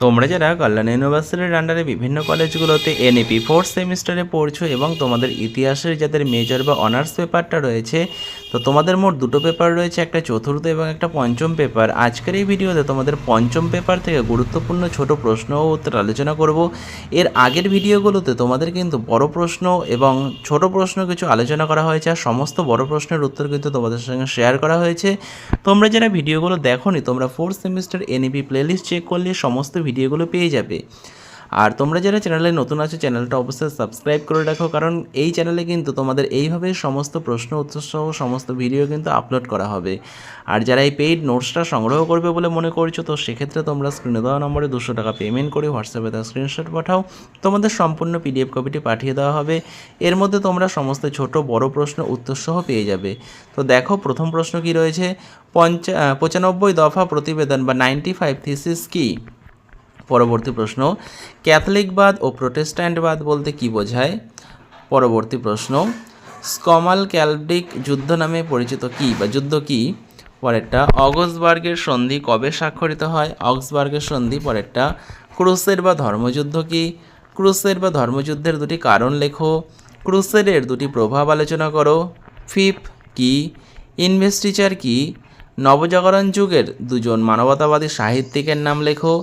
তোমরা যারা কল্যাণ ইউনিভার্সিটির আন্ডারে বিভিন্ন কলেজগুলোতে এনইপি ফোর্থ সেমিস্টারে পড়ছো এবং তোমাদের ইতিহাসের যাদের মেজর বা অনার্স পেপারটা রয়েছে, তো তোমাদের মোট দুটো পেপার রয়েছে, একটা চতুর্থ এবং একটা পঞ্চম পেপার আজকের এই ভিডিওতে তোমাদের পঞ্চম পেপার থেকে গুরুত্বপূর্ণ ছোট প্রশ্ন ও উত্তর আলোচনা করব। এর আগের ভিডিওগুলোতে তোমাদের কিন্তু বড় প্রশ্ন এবং ছোট প্রশ্ন কিছু আলোচনা করা হয়েছে, আর সমস্ত বড় প্রশ্নের উত্তর কিন্তু তোমাদের সঙ্গে শেয়ার করা হয়েছে। তোমরা যারা ভিডিওগুলো দেখোনি, তোমরা fourth semester NEP playlist check করলে সমস্ত ভিডিওগুলো পেয়ে যাবে। আর তোমরা যারা চ্যানেলে নতুন আছো, চ্যানেলটা অবশ্যই সাবস্ক্রাইব করে রাখো, কারণ এই চ্যানেলে কিন্তু তোমাদের এইভাবে সমস্ত প্রশ্ন, উত্তর সহ সমস্ত ভিডিও কিন্তু আপলোড করা হবে। আর যারা এই পেইড নোটসটা সংগ্রহ করবে বলে মনে করছ, তো সেক্ষেত্রে তোমরা স্ক্রিনে দেওয়া নম্বরে দুশো টাকা পেমেন্ট করে হোয়াটসঅ্যাপে তার স্ক্রিনশট পাঠাও। তোমাদের সম্পূর্ণ পিডিএফ কপিটি পাঠিয়ে দেওয়া হবে। এর মধ্যে তোমরা সমস্ত ছোট, বড় প্রশ্ন, উত্তর সহ পেয়ে যাবে। তো দেখো, প্রথম প্রশ্ন কি রয়েছে? পঞ্চা, পঁচানব্বই দফা প্রতিবেদন বা নাইনটি ফাইভ থিসিস কী? পরবর্তী প্রশ্ন, ক্যাথলিকবাদ ও প্রোটেস্ট্যান্টবাদ বলতে কি বোঝায়? পরবর্তী প্রশ্ন, স্কমাল ক্যালডিক যুদ্ধ নামে পরিচিত কি বা যুদ্ধ কি? পরেরটা অগসবার্গের সন্ধি কবে স্বাক্ষরিত হয়? অক্সবার্গের সন্ধি, পরেরটা, ক্রুসের বা ধর্মযুদ্ধ কি? ক্রুসের বা ধর্মযুদ্ধের দুটি কারণ লেখো। ক্রুসেডের দুটি প্রভাব আলোচনা করো। ফিপ কি? ইনভেস্টিচার কি? নবজাগরণ যুগের দুজন মানবতাবাদী সাহিত্যিকের নাম লেখো।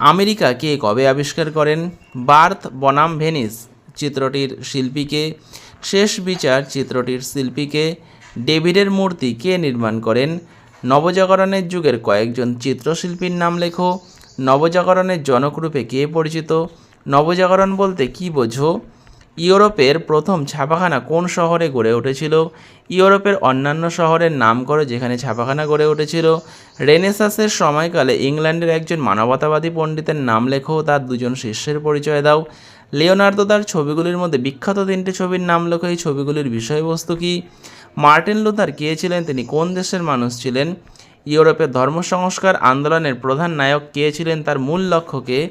আমেরিকা কে কবে আবিষ্কার করেন? বার্থ বনাম ভেনিস চিত্রটির শিল্পীকে, শেষ বিচার চিত্রটির শিল্পীকে, ডেভিডের মূর্তি কে নির্মাণ করেন? নবজাগরণের যুগের কয়েকজন চিত্রশিল্পীর নাম লেখো। নবজাগরণের জনকরূপে কে পরিচিত? নবজাগরণ বলতে কি বোঝো? ইউরোপের প্রথম ছাপাখানা কোন শহরে গড়ে উঠেছিল? ইউরোপের অন্যান্য শহরের নাম করো যেখানে ছাপাখানা গড়ে উঠেছিল। রেনেসাসের সময়কালে ইংল্যান্ডের একজন মানবতাবাদী পণ্ডিতের নাম লেখো, তার দুজন শিষ্যের পরিচয় দাও। লিওনার্দো, তার ছবিগুলির মধ্যে বিখ্যাত তিনটি ছবির নাম লেখো। এই ছবিগুলির বিষয়বস্তু কি? মার্টিন লুথার কে ছিলেন? তিনি কোন দেশের মানুষ ছিলেন? ইউরোপের ধর্ম সংস্কার আন্দোলনের প্রধান নায়ক কে ছিলেন? তার মূল লক্ষ্যকে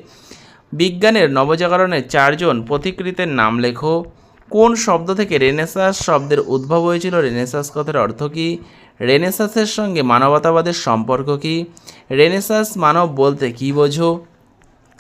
বিজ্ঞানের নবজাগরণের চারজন পথিকৃতের নাম লেখো। কোন শব্দ থেকে রেনেসাঁস শব্দের উদ্ভব হয়েছিল? রেনেসাঁস কথার অর্থ কী? রেনেসাঁসের সঙ্গে মানবতাবাদের সম্পর্ক কী? রেনেসাঁস মানব বলতে কী বোঝো?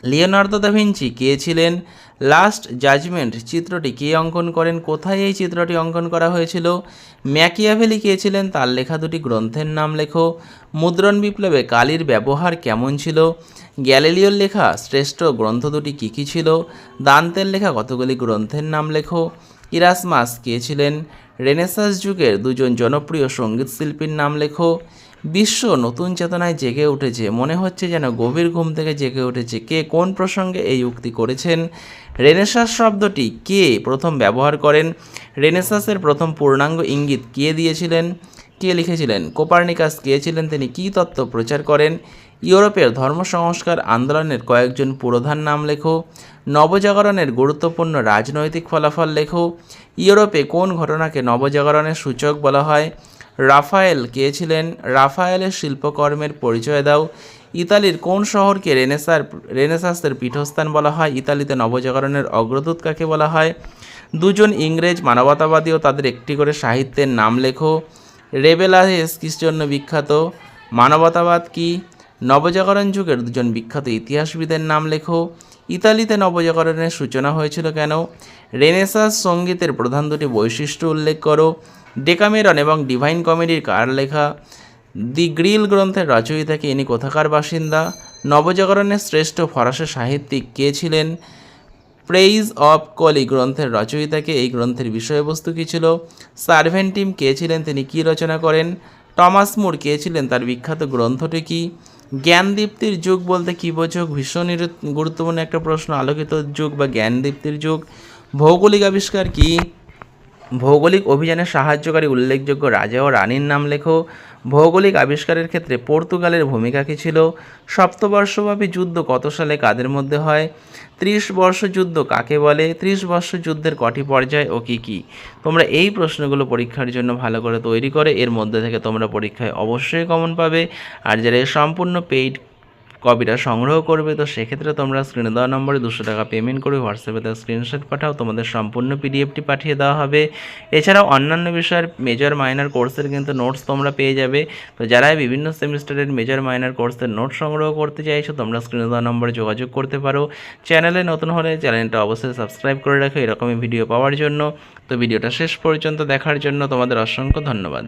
লিওনার্দো দা ভিঞ্চি কে ছিলেন? লাস্ট জাজমেন্ট চিত্রটি কে অঙ্কন করেন? কোথায় এই চিত্রটি অঙ্কন করা হয়েছিল? ম্যাকিয়াভেলি কে ছিলেন? তার লেখা দুটি গ্রন্থের নাম লেখো। মুদ্রণ বিপ্লবে কালির ব্যবহার কেমন ছিল? গ্যালিলিওর লেখা শ্রেষ্ঠ গ্রন্থ দুটি কী কী ছিল? দান্তের লেখা কতগুলি গ্রন্থের নাম লেখো? ইরাসমাস কে ছিলেন? রেনেসাস যুগের দুজন জনপ্রিয় সংগীত শিল্পীর নাম লেখো। বিশ্ব নতুন চেতনায় জেগে উঠেছে। মনে হচ্ছে যেন গভীর ঘুম থেকে জেগে উঠেছে। কে কোন প্রসঙ্গে এই উক্তি করেছেন? রেনেসাস শব্দটি কে প্রথম ব্যবহার করেন? রেনেসাঁসের প্রথম পূর্ণাঙ্গ ইঙ্গিত কে দিয়েছিলেন? কে লিখেছিলেন। কোপার্নিকাস কে ছিলেন তিনি কী তত্ত্ব প্রচার করেন? ইউরোপের ধর্ম সংস্কার আন্দোলনের কয়েকজন প্রধান নাম লেখো। নবজাগরণের গুরুত্বপূর্ণ রাজনৈতিক ফলাফল লেখো। ইউরোপে কোন ঘটনাকে নবজাগরণের সূচক বলা হয়? রাফায়েল কে ছিলেন রাফায়েলের শিল্পকর্মের পরিচয় দাও। ইতালির কোন শহরকে রেনেসার রেনেসাসের পীঠস্থান বলা হয়? ইতালিতে নবজাগরণের অগ্রদূত কাকে বলা হয়? দুজন ইংরেজ মানবতাবাদী ও তাদের একটি করে সাহিত্যের নাম লেখো। রেবেলাহেস কিস জন্য বিখ্যাত? মানবতাবাদ কি? নবজাগরণ যুগের দুজন বিখ্যাত ইতিহাসবিদের নাম লেখো। ইতালিতে নবজাগরণের সূচনা হয়েছিল কেন? রেনেসাস সঙ্গীতের প্রধান দুটি বৈশিষ্ট্য উল্লেখ করো। ডেকামেরন এবং ডিভাইন কমেডির কার লেখা দি গ্রিল গ্রন্থের রচয়িতাকে ইনি কোথাকার বাসিন্দা? নবজাগরণের শ্রেষ্ঠ ফরাসি সাহিত্যিক কে ছিলেন? প্রেইজ অফ কলি গ্রন্থের রচয়িতাকে এই গ্রন্থের বিষয়বস্তু কী ছিল? সার্ভেন্টিম কে ছিলেন? তিনি কী রচনা করেন? টমাস মুর কে ছিলেন? তার বিখ্যাত গ্রন্থটি কী? জ্ঞানদীপ্তির যুগ বলতে কী বোঝো? ভীষণ গুরুত্বপূর্ণ একটা প্রশ্ন। আলোকিত যুগ বা জ্ঞানদীপ্তির যুগ। ভৌগোলিক আবিষ্কার কী? ভৌগোলিক অভিযানে সাহায্যকারী উল্লেখযোগ্য রাজা ও রানীর নাম লেখো। ভৌগোলিক আবিষ্কারের ক্ষেত্রে পর্তুগালের ভূমিকা কী ছিল? সপ্তবর্ষব্যাপী যুদ্ধ কত সালে কাদের মধ্যে হয়? ত্রিশ বর্ষ যুদ্ধ কাকে বলে? ত্রিশ বর্ষ যুদ্ধের কটি পর্যায় ও কী কী? তোমরা এই প্রশ্নগুলো পরীক্ষার জন্য ভালো করে তৈরি করে, এর মধ্যে থেকে তোমরা পরীক্ষায় অবশ্যই কমন পাবে। আর যারা সম্পূর্ণ পেইড কপিটা সংগ্রহ করবে, তো সেক্ষেত্রে তোমরা স্ক্রিনে দেওয়া নম্বরে দুশো টাকা পেমেন্ট করে হোয়াটসঅ্যাপে তার স্ক্রিনশট পাঠাও, তোমাদের সম্পূর্ণ পিডিএফটি পাঠিয়ে দেওয়া হবে। এছাড়াও অন্যান্য বিষয়ের মেজর মাইনার কোর্সের কিন্তু নোটস তোমরা পেয়ে যাবে। তো যারা বিভিন্ন সেমিস্টারের মেজর মাইনার কোর্সের নোট সংগ্রহ করতে চাইছো, তোমরা স্ক্রিনে দেওয়া নম্বরে যোগাযোগ করতে পারো। চ্যানেলে নতুন হলে চ্যানেলটা অবশ্যই সাবস্ক্রাইব করে রাখো, এরকমই ভিডিও পাওয়ার জন্য। তো ভিডিওটা শেষ পর্যন্ত দেখার জন্য তোমাদের অসংখ্য ধন্যবাদ।